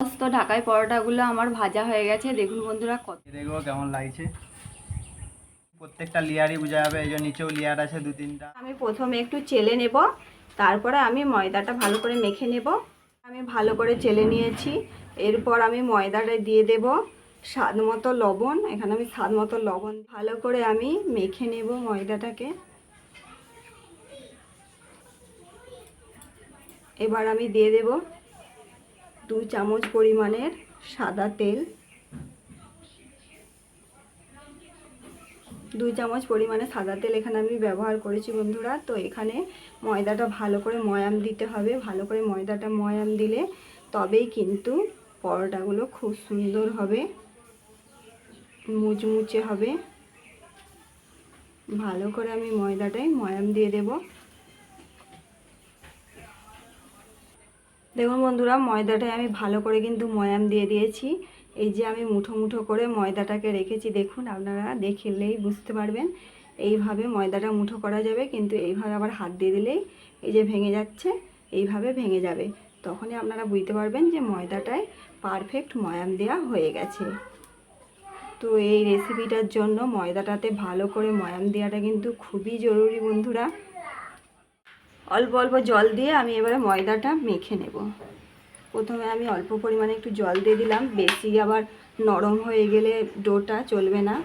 সমস্ত ঢাকাই পরোটাগুলো আমার ভাজা হয়ে গেছে। দেখুন বন্ধুরা কত দেখব কেমন লাগছে। প্রত্যেকটা লেয়ারই বোঝা যাবে এই যে নিচেও লেয়ার আছে দু তিনটা। আমি প্রথমে একটু চেলে নেব তারপরে আমি ময়দাটা ভালো করে মেখে নেব। আমি ভালো করে চেলে নিয়েছি এরপর আমি ময়দাটা দিয়ে দেব স্বাদ মতো লবণ। এখানে আমি স্বাদ মতো লবণ ভালো করে আমি মেখে নেব ময়দাটাকে। এবার আমি দিয়ে দেব দু চামচ পরিমাণের সাদা তেল দুই চামচ পরিমাণে সাদা তেল এখানে আমি ব্যবহার করেছি বন্ধুরা। তো এখানে ময়দাটা ভালো করে ময়াম দিতে হবে। ভালো করে ময়দাটা ময়াম দিলে তবেই কিন্তু পরোটাগুলো খুব সুন্দর হবে, মুচমুচে হবে। ভালো করে আমি ময়দাটাই ময়াম দিয়ে দেব। দেখুন বন্ধুরা, ময়দাটায় আমি ভালো করে কিন্তু ময়াম দিয়ে দিয়েছি। এই যে আমি মুঠো মুঠো করে ময়দাটাকে রেখেছি, দেখুন আপনারা দেখলেই বুঝতে পারবেন। এইভাবে ময়দাটা মুঠো করা যাবে, কিন্তু এইভাবে আবার হাত দিয়ে দিলেই এই যে ভেঙে যাচ্ছে, এইভাবে ভেঙে যাবে। তখনই আপনারা বুঝতে পারবেন যে ময়দাটায় পারফেক্ট ময়াম দেওয়া হয়ে গেছে। তো এই রেসিপিটার জন্য ময়দাটাতে ভালো করে ময়াম দেওয়াটা কিন্তু খুবই জরুরি বন্ধুরা। অল্প অল্প জল দিয়ে আমি এবারে ময়দাটা মেখে নেব। প্রথমে আমি অল্প পরিমাণে একটু জল দিয়ে দিলাম। বেশি আবার নরম হয়ে গেলে ডোটা চলবে না।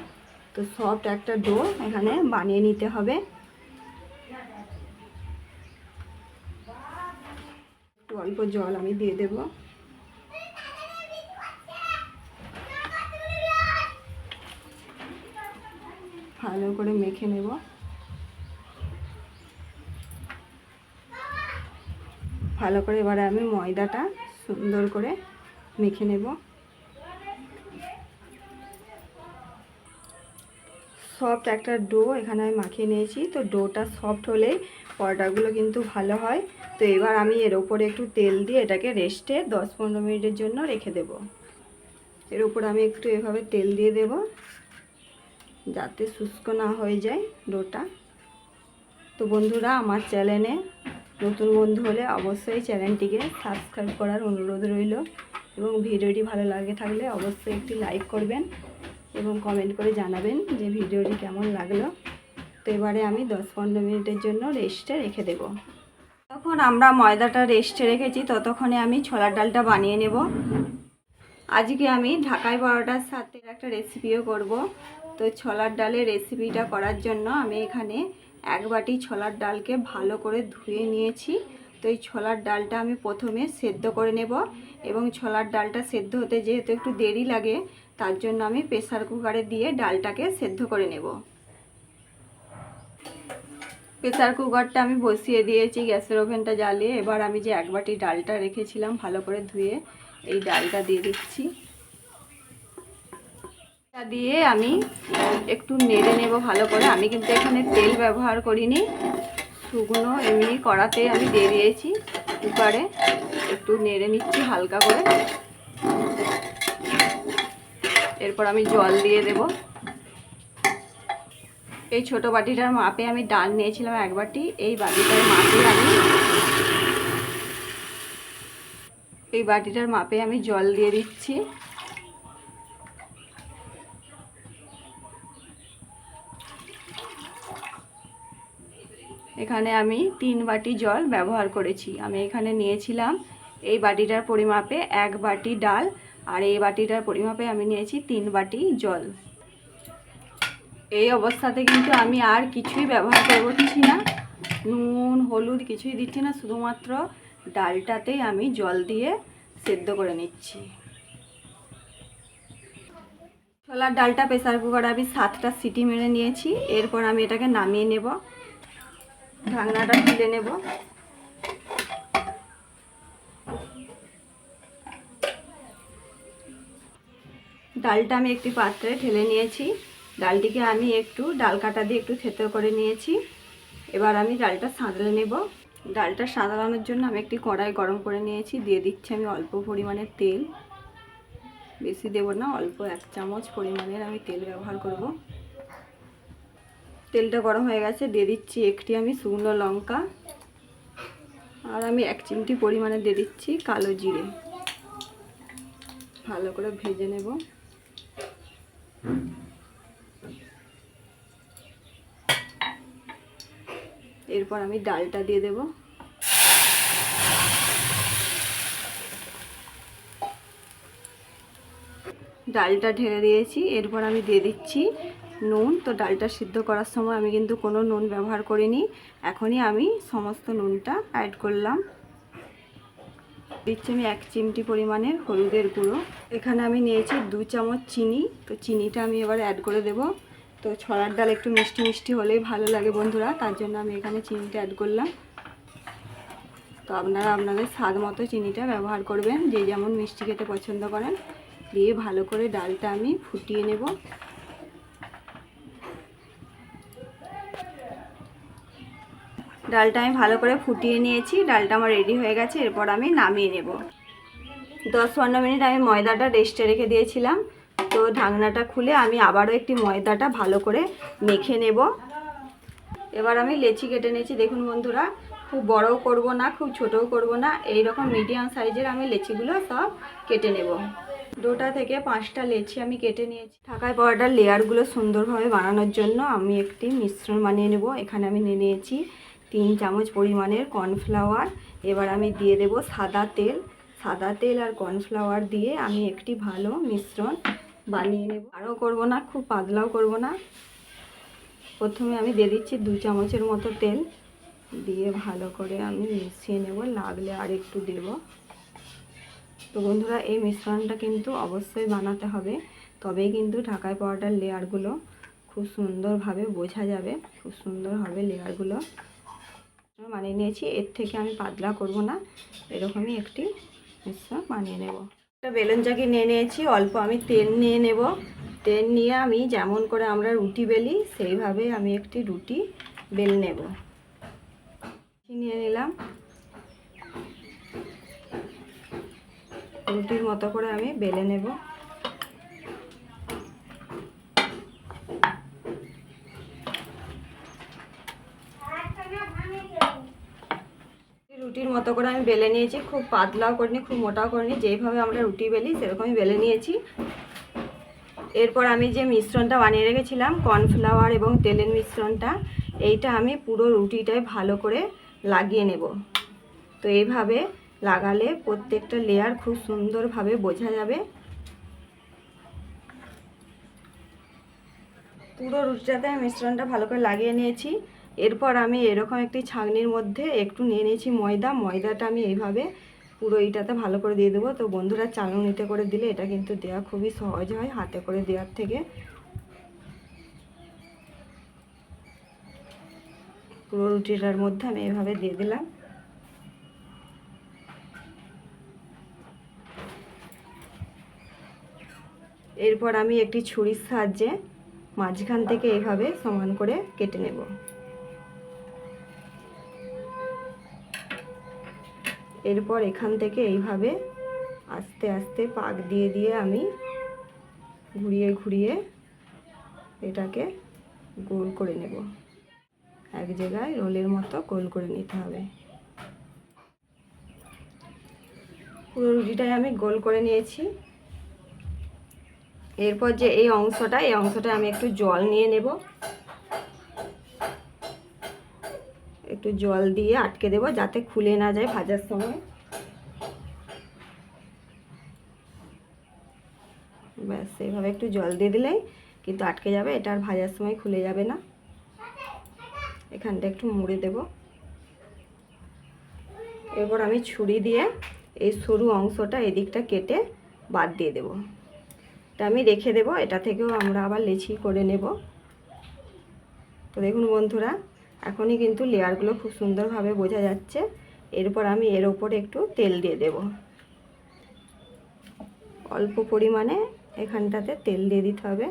তো সফট একটা ডো এখানে বানিয়ে নিতে হবে। একটু অল্প জল আমি দিয়ে দেব। ভালো করে মেখে নেব। ভালো করে এবারে আমি ময়দাটা সুন্দর করে মেখে নেব। সফট একটা ডো এখানে আমি মাখিয়ে নিয়েছি। তো ডোটা সফট হলে পরোটাগুলো কিন্তু ভালো হয়। তো এবার আমি এর ওপরে একটু তেল দিয়ে এটাকে রেস্টে দশ পনেরো মিনিটের জন্য রেখে দেব। এর উপর আমি একটু এভাবে তেল দিয়ে দেব যাতে শুষ্ক না হয়ে যায় ডোটা তো বন্ধুরা, আমার চ্যানেলে নতুন বন্ধু হলে অবশ্যই চ্যানেলটিকে সাবস্ক্রাইব করার অনুরোধ রইল এবং ভিডিওটি ভালো লাগে থাকলে অবশ্যই একটি লাইক করবেন এবং কমেন্ট করে জানাবেন যে ভিডিওটি কেমন লাগল। তো এবারে আমি দশ পনেরো মিনিটের জন্য রেস্টে রেখে দেব। তখন আমরা ময়দাটা রেস্টে রেখেছি, ততক্ষণে আমি ছোলার ডালটা বানিয়ে নেব। আজকে আমি ঢাকাই পরোটার সাথে একটা রেসিপিও করব। তো ছোলার ডালের রেসিপিটা করার জন্য আমি এখানে এক বাটি ছোলার ডালকে ভালো করে ধুয়ে নিয়েছি। তো এই ছোলার ডালটা আমি প্রথমে সেদ্ধ করে নেব এবং ছোলার ডালটা সেদ্ধ হতে যেহেতু একটু দেরি লাগে, তার জন্য আমি প্রেসার কুকারে দিয়ে ডালটাকে সেদ্ধ করে নেব। প্রেসার কুকারটা আমি বসিয়ে দিয়েছি গ্যাসের ওভেনটা জ্বালিয়ে। এবার আমি যে এক বাটি ডালটা রেখেছিলাম ভালো করে ধুয়ে এই ডালটা দিয়ে দিচ্ছি। দিয়ে আমি একটু নেড়ে নেব ভালো করে। আমি কিন্তু এখানে তেল ব্যবহার করিনি। শুকনো এমনি কড়াতে আমি দিয়ে দিয়েছি। কুকারে একটু নেড়ে নিচ্ছি হালকা করে। এরপর আমি জল দিয়ে দেব। এই ছোট বাটিটার মাপে আমি ডাল নিয়েছিলাম এক বাটি। এই বাটিটার মাপে আমি এই বাটিটার মাপে আমি জল দিয়ে দিচ্ছি। এখানে আমি তিন বাটি জল ব্যবহার করেছি। আমি এখানে নিয়েছিলাম এই বাটিটার পরিমাপে এক বাটি ডাল আর এই বাটিটার পরিমাপে আমি নিয়েছি তিন বাটি জল। এই অবস্থাতে কিন্তু আমি আর কিছুই ব্যবহার করছি না। নুন, হলুদ কিছুই দিচ্ছি না, শুধুমাত্র ডালটাতেই আমি জল দিয়ে সেদ্ধ করে নিচ্ছি। ছোলার ডালটা প্রেসার কুকারে আমি সাতটা সিটি মেরে নিয়েছি। এরপর আমি এটাকে নামিয়ে নেব। ঢাকনাটা তুলে নেব। ডালটা আমি একটি পাত্রে ঢেলে নিয়েছি। ডালটিকে আমি একটু ডাল কাটা দিয়ে একটু থেতো করে নিয়েছি। এবার আমি ডালটা সাঁতলে নেব। ডালটা সাঁতলানোর জন্য আমি একটি কড়াই গরম করে নিয়েছি। দিয়ে দিচ্ছি আমি অল্প পরিমাণের তেল। বেশি দেব না, অল্প এক চামচ পরিমাণের আমি তেল ব্যবহার করব। তেলটা গরম হয়ে গেছে, দিয়ে দিচ্ছি একটি আমি শুকনো লঙ্কা। আর আমি এক চিমটি পরিমাণে দিয়ে দিচ্ছি কালো জিরে। ভালো করে ভেজে নেব। এরপর আমি ডালটা দিয়ে দেব। ডালটা ঢেলে দিয়েছি, এরপর আমি দিয়ে দিচ্ছি নুন, তো ডালটা সিদ্ধ করার সময় আমি কিন্তু কোনো নুন ব্যবহার করিনি। এখনই আমি সমস্ত নুনটা অ্যাড করলাম। দিচ্ছি আমি এক চিমটি পরিমাণের হলুদের গুঁড়ো। এখানে আমি নিয়েছি দু চামচ চিনি, তো চিনিটা আমি এবার অ্যাড করে দেব। তো ছড়ার ডাল একটু মিষ্টি মিষ্টি হলেই ভালো লাগে বন্ধুরা, তার জন্য আমি এখানে চিনিটা অ্যাড করলাম। তো আপনারা আপনাদের স্বাদ মতো চিনিটা ব্যবহার করবেন, যে যেমন মিষ্টি খেতে পছন্দ করেন। দিয়ে ভালো করে ডালটা আমি ফুটিয়ে নেব। ডালটা আমি ভালো করে ফুটিয়ে নিয়েছি, ডালটা আমার রেডি হয়ে গেছে, এরপর আমি নামিয়ে নেব। দশ পনেরো মিনিট আমি ময়দাটা রেস্টে রেখে দিয়েছিলাম, তো ঢাকনাটা খুলে আমি আবারও একটি ময়দাটা ভালো করে মেখে নেব। এবার আমি লেচি কেটে নিয়েছি, দেখুন বন্ধুরা, খুব বড়ও করব না, খুব ছোটও করব না এই রকম মিডিয়াম সাইজের আমি লেচিগুলো সব কেটে নেব। দুটা থেকে পাঁচটা লেচি আমি কেটে নিয়েছি। ঢাকায় পরোটার লেয়ারগুলো সুন্দরভাবে বানানোর জন্য আমি একটি মিশ্রণ বানিয়ে নেব, এখানে আমি নিয়ে নিয়েছি তিন চামচ পরিমাণের কর্নফ্লাওয়ার। এবার আমি দিয়ে দেব সাদা তেল। সাদা তেল আর কর্নফ্লাওয়ার দিয়ে আমি একটি ভালো মিশ্রণ বানিয়ে নেব। আরও করব না, খুব পাতলাও করব না। প্রথমে আমি দিয়ে দিচ্ছি দু চামচের মতো তেল। দিয়ে ভালো করে আমি মিশিয়ে নেব, লাগলে আর একটু দেব। তো বন্ধুরা, এই মিশ্রণটা কিন্তু অবশ্যই বানাতে হবে। তবেই কিন্তু ঢাকায় পাওয়াটার লেয়ারগুলো খুব সুন্দরভাবে বোঝা যাবে। খুব সুন্দর হবে লেয়ারগুলো বানিয়ে নিয়েছি। এর থেকে আমি পাতলা করব না। এরকমই একটি মিশ্রণ বানিয়ে নেব। একটা বেলুন চাকি নিয়ে নিয়েছি। অল্প আমি তেল নিয়ে নেব। তেল নিয়ে আমি যেমন করে আমরা রুটি বেলি, সেইভাবে আমি একটি রুটি বেল নেব। নিয়ে নিলাম। রুটির মতো করে আমি বেলে নেব। রুটির মতো করে আমি বেলে নিয়েছি, খুব পাতলাও করিনি, খুব মোটাও করিনি, যেইভাবে আমরা রুটি বেলি সেরকমই বেলে নিয়েছি। এরপর আমি যে মিশ্রণটা বানিয়ে রেখেছিলাম, কর্নফ্লাওয়ার এবং তেলের মিশ্রণটা, এইটা আমি পুরো রুটিটায় ভালো করে লাগিয়ে নেব। তো এইভাবে লাগালে প্রত্যেকটা লেয়ার খুব সুন্দরভাবে বোঝা যাবে। পুরো রুটিটাতে আমি মিশ্রণটা ভালো করে লাগিয়ে নিয়েছি। এরপর আমি এরকম একটি ছাঁকনির মধ্যে একটু নিয়ে নিয়েছি ময়দা। ময়দাটা আমি এইভাবে পুরো এইটাতে ভালো করে দিয়ে দেবো। তো বন্ধুরা চালনিতে করে দিলে এটা কিন্তু দেওয়া খুবই সহজ হয় হাতে করে দেওয়ার থেকে। পুরো রুটিটার মধ্যে আমি এভাবে দিয়ে দিলাম। এরপর আমি একটি ছুরির সাহায্যে মাঝখান থেকে এইভাবে সমান করে কেটে নেব। এরপর এখান থেকে এইভাবে আস্তে আস্তে পাক দিয়ে দিয়ে আমি ঘুরিয়ে ঘুরিয়ে এটাকে গোল করে নেব। এক জায়গায় রোলের মতো গোল করে নিতে হবে। পুরো রুটিটাই আমি গোল করে নিয়েছি। এরপর যে এই অংশটা এই অংশটা আমি একটু জল নিয়ে নেব। একটু জল দিয়ে আটকে দেব যাতে খুলে না যায় ভাজার সময়। ব্যাস, এইভাবে একটু জল দিয়ে দিলেই কিন্তু আটকে যাবে, এটা আর ভাজার সময় খুলে যাবে না। এখানটা একটু মুড়ে দেব। এরপর আমি ছুরি দিয়ে এই সরু অংশটা এদিকটা কেটে বাদ দিয়ে দেবো। এটা আমি রেখে দেব, এটা থেকেও আমরা আবার লেচি করে নেব। তো দেখুন বন্ধুরা এখনই কিন্তু লেয়ারগুলো খুব সুন্দরভাবে বোঝা যাচ্ছে। এরপর আমি এর ওপরে একটু তেল দিয়ে দেব। অল্প পরিমাণে এখানটাতে তেল দিয়ে দিতে হবে।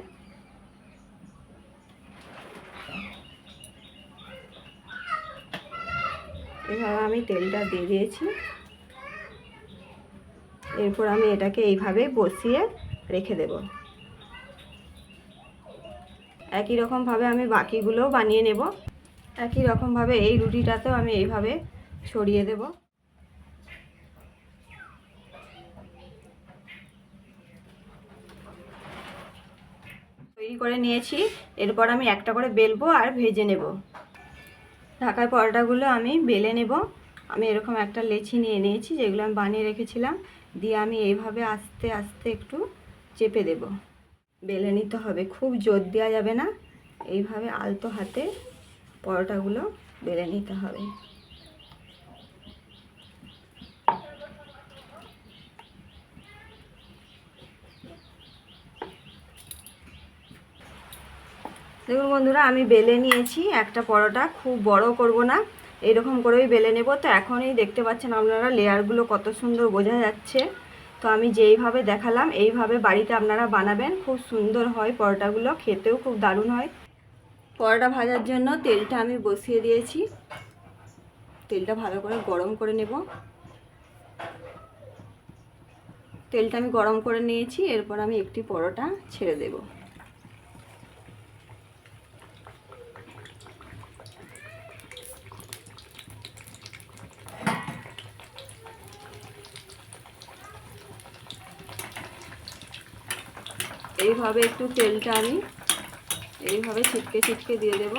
এভাবে আমি তেলটা দিয়ে দিয়েছি। এরপর আমি এটাকে এইভাবে বসিয়ে রেখে দেব। একই রকমভাবে আমি বাকিগুলোও বানিয়ে নেব। একই রকমভাবে এই রুটিটাতেও আমি এইভাবে ছড়িয়ে দেব। তৈরি করে নিয়েছি। এরপর আমি একটা করে বেলবো আর ভেজে নেব। ঢাকায় পরোটাগুলো আমি বেলে নেব। আমি এরকম একটা লেচি নিয়ে নিয়েছি, যেগুলো আমি বানিয়ে রেখেছিলাম। দিয়ে আমি এইভাবে আস্তে আস্তে একটু চেপে দেব। বেলে নিতে হবে, খুব জোর দেওয়া যাবে না। এইভাবে আলতো হাতে পরোটাগুলো বেলে নিতে হবে। দেখুন বন্ধুরা, আমি বেলে নিয়েছি একটা পরোটা, খুব বড় করব না, এরকম করেই বেলে নেব। তো এখনই দেখতে পাচ্ছেন আপনারা লেয়ারগুলো কত সুন্দর বোঝা যাচ্ছে। তো আমি যেইভাবে দেখালাম, এইভাবে বাড়িতে আপনারা বানাবেন, খুব সুন্দর হয় পরোটাগুলো, খেতেও খুব দারুণ হয়। পরোটা ভাজার জন্য তেলটা আমি বসিয়ে দিয়েছি। তেলটা ভালো করে গরম করে নেব। তেলটা আমি গরম করে নিয়েছি, এরপর আমি একটি পরোটা ছেড়ে দেবো। এইভাবে একটু তেলটা আমি এইভাবে ছিটকে ছিটকে দিয়ে দেব।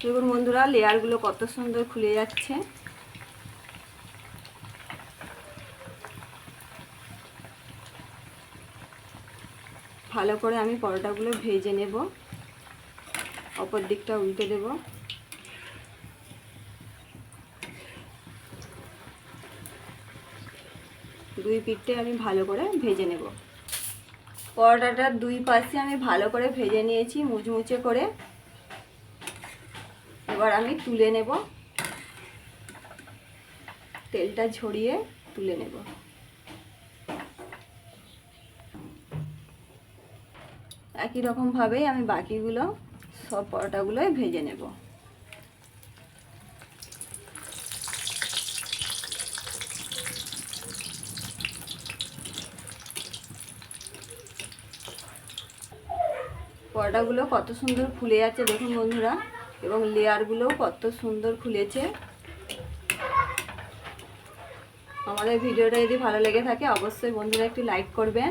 দেখুন বন্ধুরা, লেয়ারগুলো কত সুন্দর খুলে যাচ্ছে। ভালো করে আমি পরোটাগুলো ভেজে নেব। অপর দিকটা উল্টে দেবো। দুই পিঠে আমি ভালো করে ভেজে নেব। পরোটাটার দুই পাশে আমি ভালো করে ভেজে নিয়েছি, মুচমুচে করে। এবার আমি তুলে নেব। তেলটা ঝরিয়ে তুলে নেব। একই রকমভাবেই আমি বাকিগুলো সব পরোটাগুলোই ভেজে নেব। পরোটাগুলো কত সুন্দর ফুলে যাচ্ছে, দেখুন বন্ধুরা, এবং লেয়ারগুলোও কত সুন্দর খুলেছে। আমাদের ভিডিওটা যদি ভালো লেগে থাকে, অবশ্যই বন্ধুরা একটি লাইক করবেন।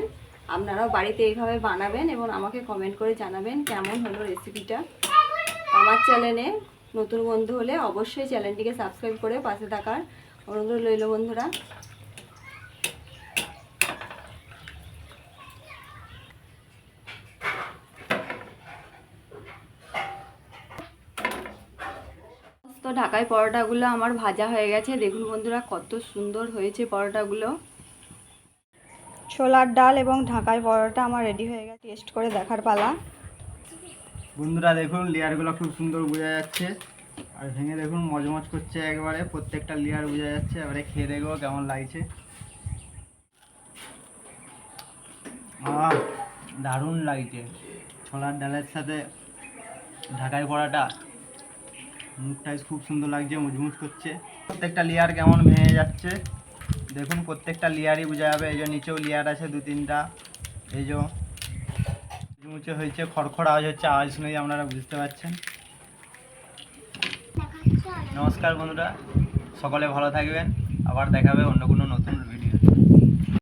আপনারাও বাড়িতে এইভাবে বানাবেন এবং আমাকে কমেন্ট করে জানাবেন কেমন হলো রেসিপিটা আমার চ্যানেলে নতুন বন্ধু হলে অবশ্যই চ্যানেলটিকে সাবস্ক্রাইব করে পাশে থাকার অনুরোধ রইল বন্ধুরা। ঢাকায় পরোটাগুলো আমার ভাজা হয়ে গেছে। দেখুন বন্ধুরা, কত সুন্দর হয়েছে পরোটাগুলো। ছোলার ডাল এবং ঢাকায় পরোটা আমার রেডি হয়ে গেছে টেস্ট করে দেখার পালা। বন্ধুরা, দেখুন, লেয়ারগুলো খুব সুন্দর বোঝা যাচ্ছে। আর ভেঙে দেখুন, মজমজ করছে একবারে, প্রত্যেকটা লেয়ার বোঝা যাচ্ছে। এবারে খেয়ে দেখব কেমন লাগছে। দারুণ লাগছে। ছোলার ডালের সাথে ঢাকায় পড়াটা মুখটা খুব সুন্দর লাগছে মুচমুচ করছে। প্রত্যেকটা লেয়ার কেমন ভেঙে যাচ্ছে? দেখুন, প্রত্যেকটা লেয়ারই বোঝা যাবে, এই যে নিচেও লেয়ার আছে দু তিনটা। এই যে মুচমুচে হয়েছে, খড়খড় আওয়াজ হচ্ছে, আওয়াজ শুনেই আপনারা বুঝতে পারছেন। নমস্কার বন্ধুরা, সকলে ভালো থাকবেন। আবার দেখাবে অন্য কোনো নতুন